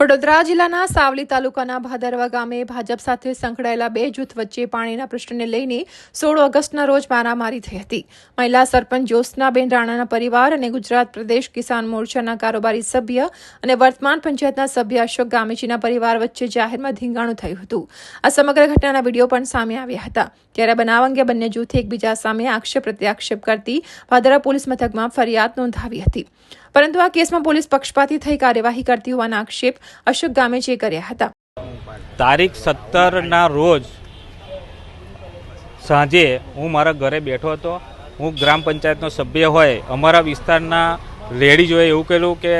વડોદરા જિલ્લાના સાવલી તાલુકાના ભાદરવા ગામે ભાજપ સાથે સંકળાયેલા બે જૂથ વચ્ચે પાણીના પ્રશ્નને લઈને સોળ ઓગસ્ટના રોજ મારામારી થઈ હતી. મહિલા સરપંચ જ્યોત્સનાબેન રાણાના પરિવાર અને ગુજરાત પ્રદેશ કિસાન મોરચાના કારોબારી સભ્ય અને વર્તમાન પંચાયતના સભ્ય અશોક ગામીજીના પરિવાર વચ્ચે જાહેરમાં ધીંગાણું થયું હતું. આ સમગ્ર ઘટનાના વીડિયો પણ સામે આવ્યા હતા. ત્યારે બનાવ અંગે બંને જૂથે એકબીજા સામે આક્ષેપ પ્રત્યાક્ષેપ કરતી ભાદરા પોલીસ મથકમાં ફરિયાદ નોંધાવી હતી. પરંતુ આ કેસમાં પોલીસ પક્ષપાતી થઈ કાર્યવાહી કરતી હોવાના આક્ષેપ અશોક ગામેચીએ કર્યા હતા. તારીખ સત્તરના રોજ સાંજે હું મારા ઘરે બેઠો હતો. હું ગ્રામ પંચાયતનો સભ્ય હોય, અમારા વિસ્તારના લેડીઝોએ એવું કહેલું કે,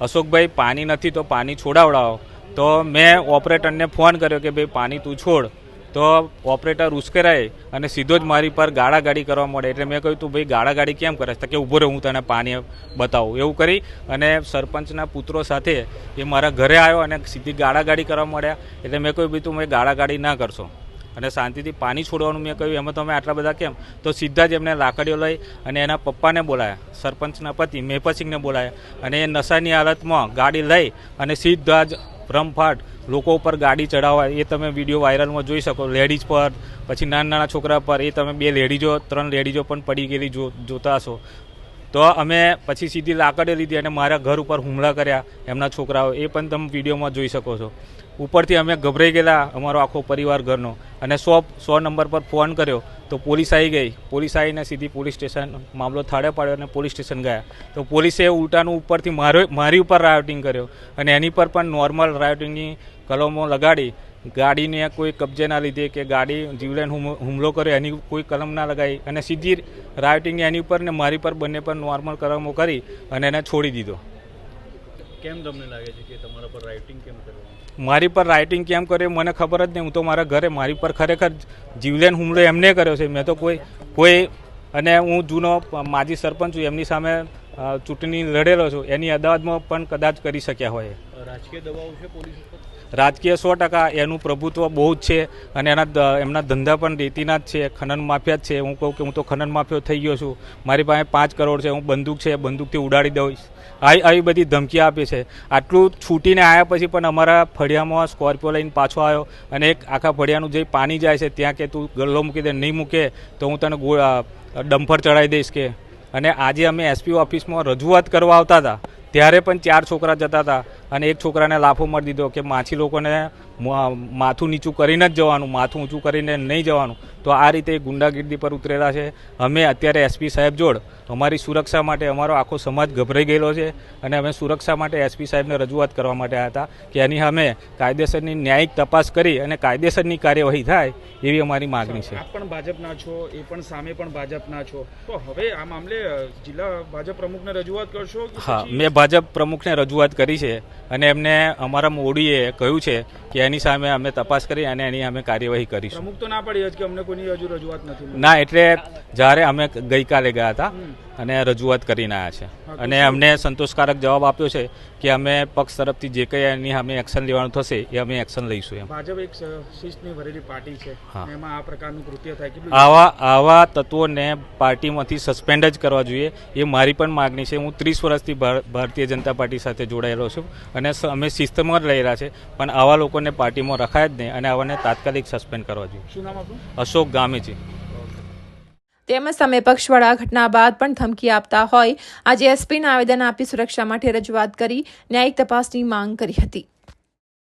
અશોકભાઈ, પાણી નથી તો પાણી છોડાવડાવો. તો મેં ઓપરેટરને ફોન કર્યો કે, ભાઈ, પાણી તું છોડ. તો ઓપરેટર ઉશ્કેરાય અને સીધો જ મારી પર ગાળાગાડી કરવા મળે. એટલે મેં કહ્યું, તું ભાઈ ગાળાગાડી કેમ કરે તો કે ઊભો રહે, હું તને પાણી બતાવું. એવું કરી અને સરપંચના પુત્રો સાથે એ મારા ઘરે આવ્યો અને સીધી ગાળાગાડી કરવા મળ્યા. એટલે મેં કહ્યું, ભાઈ, તું મેં ગાળાગાડી ના કરશો. અને શાંતિથી પાણી છોડવાનું મેં કહ્યું, એમાં તમે આટલા બધા કેમ? તો સીધા જ એમને લાકડીઓ લઈ અને એના પપ્પાને બોલાયા. સરપંચના પતિ મેહપતસિંહને બોલાયા અને એ નશાની હાલતમાં ગાડી લઈ અને સીધા જ રમફાટ, લોકો ઉપર ગાડી ચડાવવા, એ તમે વીડિયો વાયરલમાં જોઈ શકો. લેડીઝ પર, પછી નાના નાના છોકરા પર, એ તમે બે લેડીઝો ત્રણ લેડીઝો પણ પડી ગયેલી જોતા હશો. તો અમે પછી સીધી લાકડે લીધી અને મારા ઘર ઉપર હુમલા કર્યા, એમના છોકરાઓ. એ પણ તમે વિડીયોમાં જોઈ શકો છો. ઉપરથી અમે ગભરાઈ ગયેલા, અમારો આખો પરિવાર ઘરનો. અને સો સો નંબર પર ફોન કર્યો, તો પોલીસ આવી ગઈ. પોલીસ આવીને સીધી પોલીસ સ્ટેશન મામલો થાળે પાડ્યો અને પોલીસ સ્ટેશન ગયા. તો પોલીસે ઉલટાનું ઉપરથી મારો, મારી ઉપર રાયોટિંગ કર્યો. અને એની પર પણ નોર્મલ રાયોટિંગની કલમો લગાડી ગાડીને કોઈ કબજે ના લીધે કે ગાડી જીવલેણ હુમલો કર્યો એની કોઈ કલમ ના લગાવી અને સીધી રાઇટિંગ એની ઉપર ને મારી પર બંને પર નોર્મલ કલમો કરી અને એને છોડી દીધો. કેમ તમને લાગે છે કે તમારા પર રાઇટિંગ કેમ કરવાનું મારી પર રાઇટિંગ કેમ કરે મને ખબર જ નહીં. હું તો મારા ઘરે મારી પર ખરેખર જીવલેણ હુમલો એમને કર્યો છે. મેં તો કોઈ કોઈ અને હું જૂનો માજી સરપંચ છું. એમની સામે ચૂંટણી લડેલો છું. એની અદાવતમાં પણ કદાચ કરી શક્યા હોય. રાજકીય દબાવ રાજકીય સો ટકા એનું પ્રભુત્વ બહુ જ છે અને એના એમના ધંધા પણ રેતીના જ છે, ખનન માફિયા જ છે. હું કહું કે હું તો ખનન માફિયો થઈ ગયો છું. મારી પાસે પાંચ કરોડ છે, હું બંદૂક છે, બંદૂકથી ઉડાડી દઈશ આવી આવી બધી ધમકી આપે છે. આટલું છૂટીને આવ્યા પછી પણ અમારા ફળિયામાં સ્કોર્પિયો લઈને પાછો આવ્યો અને એક આખા ફળિયાનું જે પાણી જાય છે, ત્યાં કે તું ગલ્લો મૂકી દે, નહીં મૂકે, તો હું તને ડમ્ફર ચડાવી દઈશ કે. અને આજે અમે એસપી ઓફિસમાં રજૂઆત કરવા આવતા હતા. ત્યારે પણ ચાર છોકરા જતા હતા અને એક છોકરાને લાફો મારી દીધો કે માછી લોકોને માથું નીચું કરીને જ જવાનું માથું ઊંચું કરીને નહીં જવાનું. તો આ રીતે ગુંડાગીર્દી પર ઉતરેલા છે. અમે અત્યારે એસપી સાહેબ જોડ અમારી સુરક્ષા માટે અમારો આખો સમાજ ગભરાઈ ગયેલો છે અને અમે સુરક્ષા માટે એસપી સાહેબને રજૂઆત કરવા માટે આવ્યા હતા કે એની અમે કાયદેસરની ન્યાયિક તપાસ કરી અને કાયદેસરની કાર્યવાહી થાય એવી અમારી માગણી છે. આપ પણ ભાજપના છો એ પણ સામે પણ ભાજપના છો. તો હવે આ મામલે જિલ્લા ભાજપ પ્રમુખને રજૂઆત કરશો હા મેં ભાજપ પ્રમુખને રજૂઆત કરી છે અને એમને અમારા મોડીએ કહ્યું છે કે એની સામે અમે તપાસ કરી અને એની અમે કાર્યવાહી કરીશું. પ્રમુખ તો ના પડી કે અમને કોઈની હજુ રજૂઆત નથી ના એટલે જ્યારે અમે ગઈકાલે ગયા હતા અને રજૂઆત કરીને આવ્યા છે. અને અમને સંતોષકારક જવાબ આપ્યો છે કે અમે પક્ષ તરફથી જે કંઈ એની અમે એક્શન લેવાનું થશે એ અમે એક્શન લઈશું એમ. ભાજપ એક શિસ્તની ભરેલી પાર્ટી છે. એમાં આ પ્રકારનું કૃત્ય થાય. આવા આવા તત્વોને પાર્ટીમાંથી સસ્પેન્ડ જ કરવા જોઈએ એ મારી પણ માગણી છે. હું ત્રીસ વર્ષથી ભાર- ભારતીય જનતા પાર્ટી સાથે જોડાયેલો છું અને અમે શિસ્તમાં જ રહેલા છે પણ આવા લોકોને પાર્ટીમાં રખાય જ નહીં અને આવાને તાત્કાલિક સસ્પેન્ડ કરવા જોઈએ. શું નામ આપણું અશોક ગામેજી. તેમજ સામે પક્ષવાળા ઘટના બાદ પણ ધમકી આપતા હોય. આજે એસપીને આવેદન આપી સુરક્ષા માટે રજૂઆત કરી ન્યાયિક તપાસની માંગ કરી હતી.